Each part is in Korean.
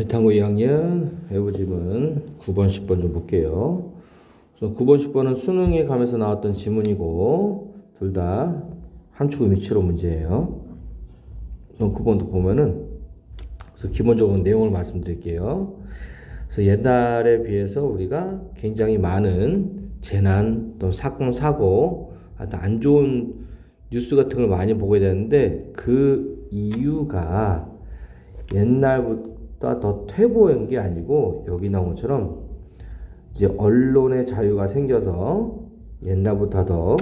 배탕고 2학년 외부지문 9번, 10번 좀 볼게요. 그래서 9번, 10번은 수능에 가면서 나왔던 지문이고 둘 다 함축 위치로 문제예요. 그래서 9번도 보면은 그래서 기본적으로 내용을 말씀드릴게요. 그래서 옛날에 비해서 우리가 굉장히 많은 재난 또 사건 사고 안 좋은 뉴스 같은 걸 많이 보게 되는데 그 이유가 옛날보다 더 퇴보한 게 아니고 여기 나온 것처럼 이제 언론의 자유가 생겨서 옛날보다 더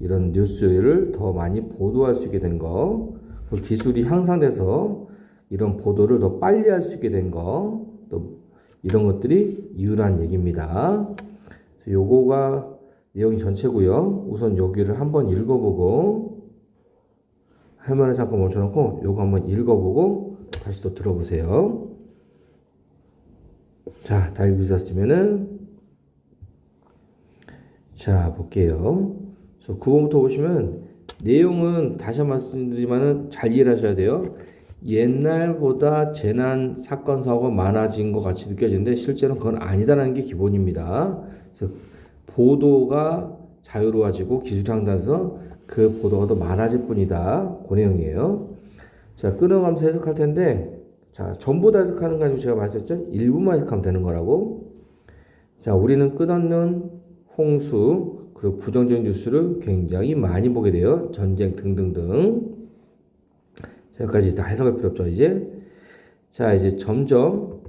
이런 뉴스를 더 많이 보도할 수 있게 된 거, 그 기술이 향상돼서 이런 보도를 더 빨리 할 수 있게 된 거, 또 이런 것들이 이유란 얘기입니다. 요거가 내용이 전체고요. 우선 여기를 한번 읽어보고 화면을 잠깐 멈춰놓고 요거 한번 읽어보고 다시 또 들어보세요. 자, 다 읽으셨으면은 자 볼게요. 그래서 9번부터 보시면 내용은 다시 한번 말씀드리지만은 잘 이해를 하셔야 돼요. 옛날보다 재난 사건 사고가 많아진 것 같이 느껴지는데 실제로는 그건 아니다라는 게 기본입니다. 그래서 보도가 자유로워지고 기술이 향상돼서 그 보도가 더 많아질 뿐이다. 그 내용이에요. 자, 끊어가면서 해석할 텐데, 자, 전부 다 해석하는 거 아니고 제가 말씀드렸죠? 일부만 해석하면 되는 거라고. 자, 우리는 끝없는 홍수, 그리고 부정적인 뉴스를 굉장히 많이 보게 돼요. 전쟁 등등등. 자, 여기까지 다 해석할 필요 없죠, 이제. 자, 이제 점점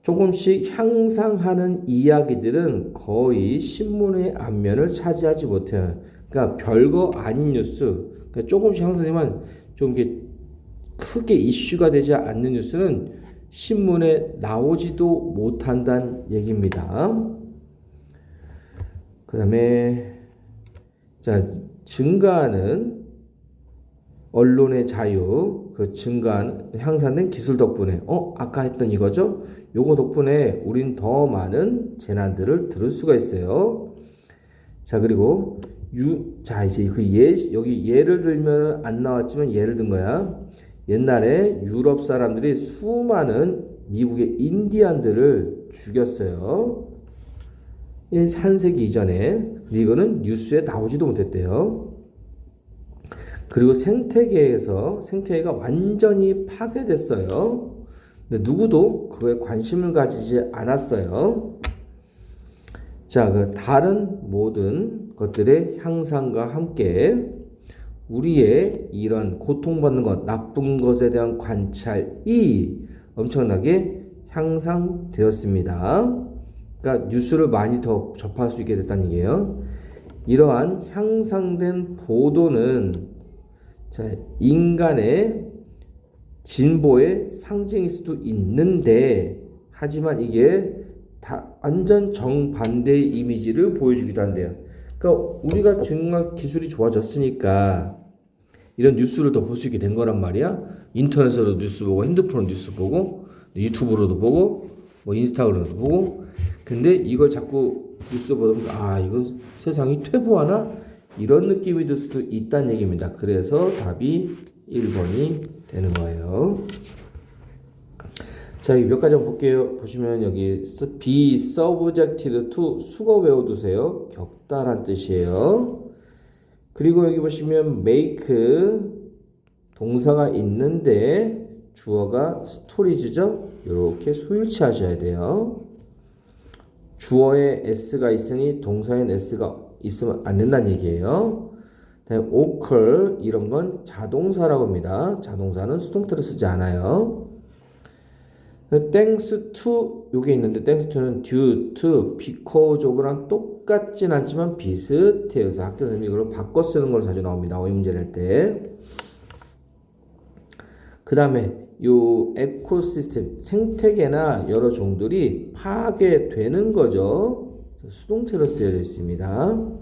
조금씩 향상하는 이야기들은 거의 신문의 앞면을 차지하지 못해요. 그러니까 별거 아닌 뉴스, 그러니까 조금씩 향상되지만 좀 이게 크게 이슈가 되지 않는 뉴스는 신문에 나오지도 못한다는 얘기입니다. 그 다음에 자 증가하는 언론의 자유, 그 증가한 향상된 기술 덕분에 어 아까 했던 이거죠? 요거 덕분에 우린 더 많은 재난들을 들을 수가 있어요. 자 그리고 유, 자 이제 그 예, 여기 예를 들면 안 나왔지만 예를 든 거야. 옛날에 유럽 사람들이 수많은 미국의 인디안들을 죽였어요. 한 세기 이전에. 이거는 뉴스에 나오지도 못했대요. 그리고 생태계에서 생태계가 완전히 파괴됐어요. 근데 누구도 그거에 관심을 가지지 않았어요. 자, 그 다른 모든 것들의 향상과 함께 우리의 이런 고통받는 것, 나쁜 것에 대한 관찰이 엄청나게 향상되었습니다. 그러니까 뉴스를 많이 더 접할 수 있게 됐다는 얘기예요. 이러한 향상된 보도는 자, 인간의 진보의 상징일 수도 있는데 하지만 이게 다 완전 정반대의 이미지를 보여주기도 한대요. 그러니까 우리가 정말 기술이 좋아졌으니까 이런 뉴스를 더 볼 수 있게 된 거란 말이야. 인터넷으로 뉴스 보고 핸드폰으로 뉴스 보고 유튜브로도 보고 뭐 인스타그램도 보고 근데 이걸 자꾸 뉴스 보면 아 이거 세상이 퇴보하나 이런 느낌이 들 수도 있다는 얘기입니다. 그래서 답이 1번이 되는 거예요. 자, 여기 몇 가지 한번 볼게요. 보시면 여기 be subjected to 수거 외워두세요. 격달한 뜻이에요. 그리고 여기 보시면 make 동사가 있는데 주어가 스토리즈죠. 이렇게 수일치 하셔야 돼요. 주어에 s가 있으니 동사엔 s가 있으면 안 된다는 얘기예요. occur 이런 건 자동사라고 합니다. 자동사는 수동태를 쓰지 않아요. Thanks to 요게 있는데 thanks to는 due to, because of랑 똑같진 않지만 비슷해요. 서 학교 선생님이 이걸 바꿔 쓰는 걸로 자주 나옵니다. 어휘 문제 낼 때. 그 다음에 요 에코시스템 생태계나 여러 종들이 파괴되는 거죠. 수동태로 쓰여져 있습니다.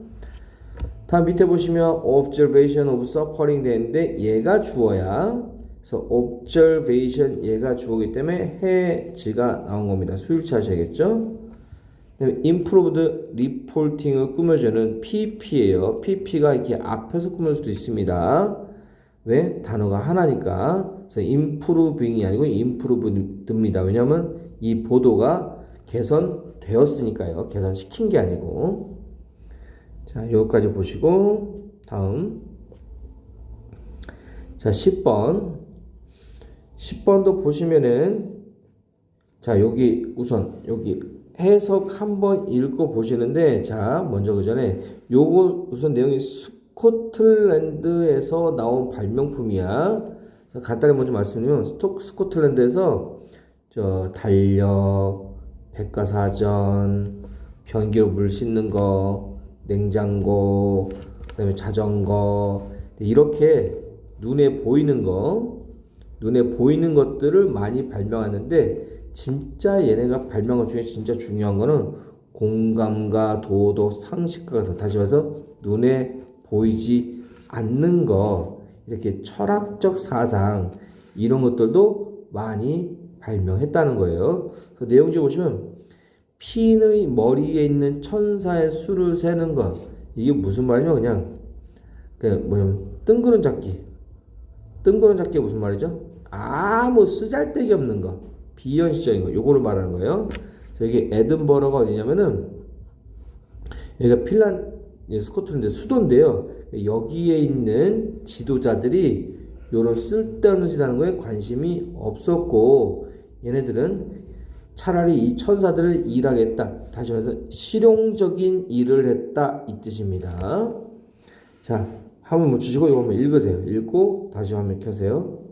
다음 밑에 보시면 observation of suffering 되는데 얘가 주어야. 그래서 observation 얘가 주어기 때문에 해지가 나온 겁니다. 수일치 하셔야겠죠? improved reporting을 꾸며주는 PP예요. PP가 이렇게 앞에서 꾸밀 수도 있습니다. 왜? 단어가 하나니까. 그래서 improving이 아니고 improved입니다. 왜냐하면 이 보도가 개선되었으니까요. 개선시킨 게 아니고. 자, 여기까지 보시고 다음 자, 10번 10번도 보시면은 자, 여기 우선 여기 해석 한번 읽어 보시는데 자, 먼저 그 전에 요거 우선 내용이 스코틀랜드에서 나온 발명품이야. 간단히 먼저 말씀드리면 스톡 스코틀랜드에서 저 달력, 백과사전, 변기로 물 씻는 거, 냉장고, 그다음에 자전거 이렇게 눈에 보이는 거, 눈에 보이는 것들을 많이 발명하는데 진짜 얘네가 발명한 중에 진짜 중요한 거는 공감과 도덕, 상식과 다시 말해서 눈에 보이지 않는 거 이렇게 철학적 사상 이런 것들도 많이 발명했다는 거예요. 그래서 내용지 보시면 핀의 머리에 있는 천사의 수를 세는 것 이게 무슨 말이냐면 그냥 그 뭐냐면 뜬구름 잡기 뜬구름 잡기 무슨 말이죠? 아무 쓰잘데기 없는 거 비현실적인 거 요거를 말하는 거예요. 이게 에든버러가 어디냐면은 여기가 핀란 스코틀랜드 수도인데요. 여기에 있는 지도자들이 요런 쓸데없는 짓 하는 거에 관심이 없었고 얘네들은 차라리 이 천사들을 일하겠다. 다시 말해서 실용적인 일을 했다 이 뜻입니다. 자, 한번 멈추시고 이거 한번 읽으세요. 읽고 다시 화면 켜세요.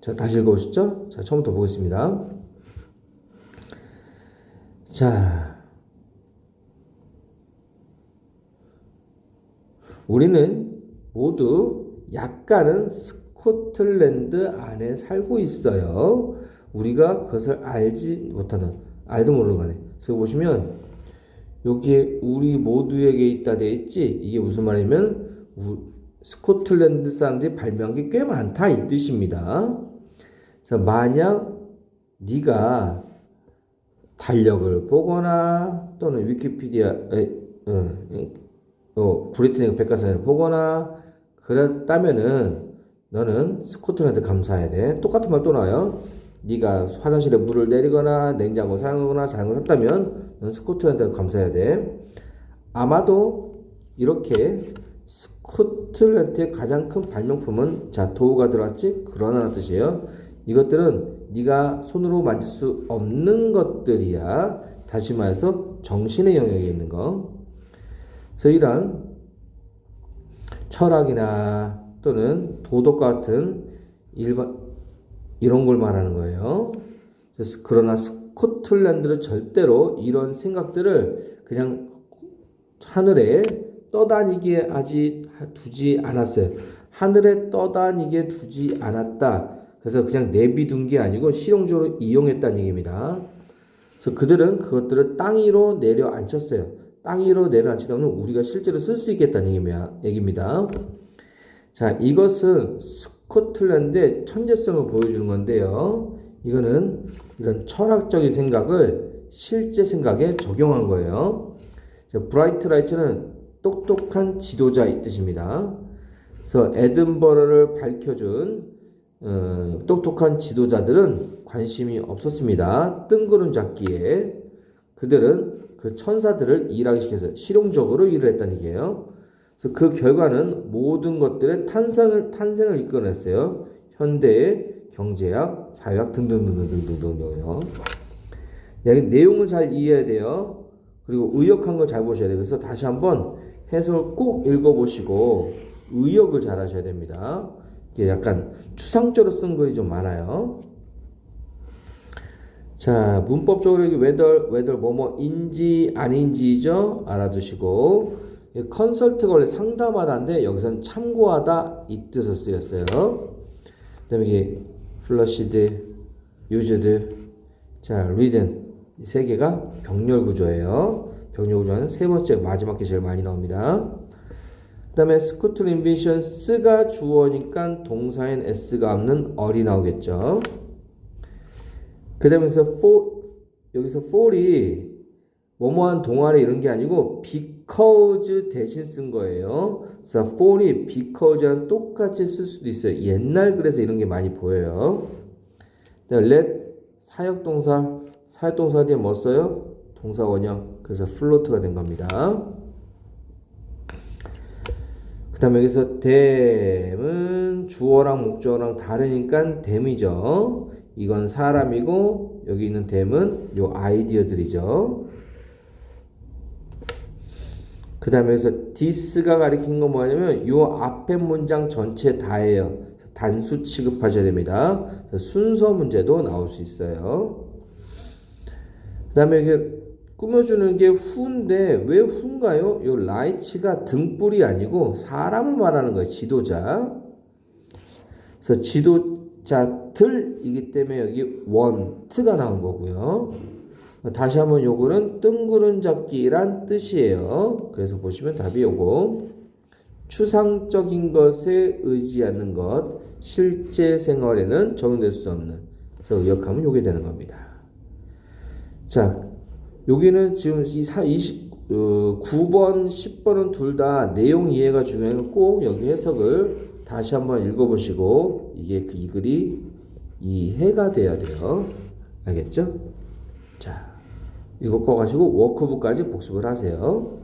자, 다시 읽어보시죠. 자, 처음부터 보겠습니다. 자, 우리는 모두 약간은 스코틀랜드 안에 살고 있어요. 우리가 그것을 알지 못하는, 알도 모르는 거네. 그래서 보시면, 여기에 우리 모두에게 있다 돼 있지? 이게 무슨 말이면, 스코틀랜드 사람들이 발명한 게 꽤 많다 이 뜻입니다. 그래서 만약 네가 달력을 보거나 또는 위키피디아 에, 어, 어, 브리트니 백과사전을 보거나 그랬다면은 너는 스코틀랜드 감사해야 돼. 똑같은 말 또 나와요. 네가 화장실에 물을 내리거나 냉장고 사용하거나 자전거 샀다면 넌 스코틀랜드 감사해야 돼. 아마도 이렇게 스코틀랜드의 가장 큰 발명품은 자 도우가 들어왔지 그러나 뜻이에요. 이것들은 네가 손으로 만질 수 없는 것들이야. 다시 말해서 정신의 영역에 있는 거. 그래서 이런 철학이나 또는 도덕 같은 일반 이런 걸 말하는 거예요. 그래서 그러나 스코틀랜드는 절대로 이런 생각들을 그냥 하늘에 떠다니게 하지 두지 않았어요. 하늘에 떠다니게 두지 않았다. 그래서 그냥 내비둔 게 아니고 실용적으로 이용했다는 얘기입니다. 그래서 그들은 그것들을 땅 위로 내려앉혔어요. 땅 위로 내려앉히다 보면 우리가 실제로 쓸 수 있겠다는 얘기입니다. 자, 이것은 스코틀랜드의 천재성을 보여주는 건데요. 이거는 이런 철학적인 생각을 실제 생각에 적용한 거예요. 브라이트 라이츠는 똑똑한 지도자 이 뜻입니다. 그래서 에든버러를 밝혀준 어, 똑똑한 지도자들은 관심이 없었습니다. 뜬구름 잡기에 그들은 그 천사들을 일하기 시켜서 실용적으로 일을 했다는 얘기예요. 그래서 그 결과는 모든 것들의 탄생을 탄생을 이끌어냈어요. 현대의 경제학, 사회학 등등등등등등등요. 여기 내용을 잘 이해해야 돼요. 그리고 의역한 걸 잘 보셔야 돼요. 그래서 다시 한번 해석을 꼭 읽어보시고 의역을 잘 하셔야 됩니다. 이게 약간 추상적으로 쓴 글이 좀 많아요. 자, 문법적으로 여기 whether, whether 뭐뭐인지 아닌지죠? 알아두시고 컨설트가 원래 상담하다인데 여기서는 참고하다 이 뜻으로 쓰였어요. 그 다음에 이게 flushed, used, 자, read은 이세 개가 병렬 구조예요. 병렬 구조는 세 번째 마지막 게 제일 많이 나옵니다. 그 다음에 스쿠틀 인비션 스가 주어니까 동사인 s가 없는 어리 나오겠죠. 그 다음에서 for 여기서 for이 뭐뭐한 동아리 이런 게 아니고 빅 because 대신 쓴 거예요. 그래서 for이 because랑 똑같이 쓸 수도 있어요. 옛날 그래서 이런 게 많이 보여요. let 사역동사 사역동사 뒤에 뭐 써요? 동사 원형. 그래서 플로트가 된 겁니다. 그 다음에 여기서 댐은 주어랑 목적어랑 다르니까 댐이죠. 이건 사람이고 여기 있는 댐은 요 아이디어들이죠. 그 다음에 여기서 this가 가리킨 건 뭐냐면 요 앞에 문장 전체 다예요. 단수 취급하셔야 됩니다. 순서 문제도 나올 수 있어요. 그 다음에 이게 꾸며주는 게 후인데 왜 후인가요? 요 라이츠가 등불이 아니고 사람을 말하는 거예요. 지도자. 그래서 지도자들이기 때문에 여기 원트가 나온 거고요. 다시 한번 요거는 뜬구름 잡기란 뜻이에요. 그래서 보시면 답이 요거. 추상적인 것에 의지하는 것, 실제 생활에는 적용될 수 없는. 그래서 의역하면 요게 되는 겁니다. 자, 여기는 지금 이 사, 20, 어, 9번, 10번은 둘 다 내용 이해가 중요해서 꼭 여기 해석을 다시 한번 읽어보시고 이게 그이 글이 이해가 돼야 돼요. 알겠죠? 자, 이거 꺼가지고 워크북까지 복습을 하세요.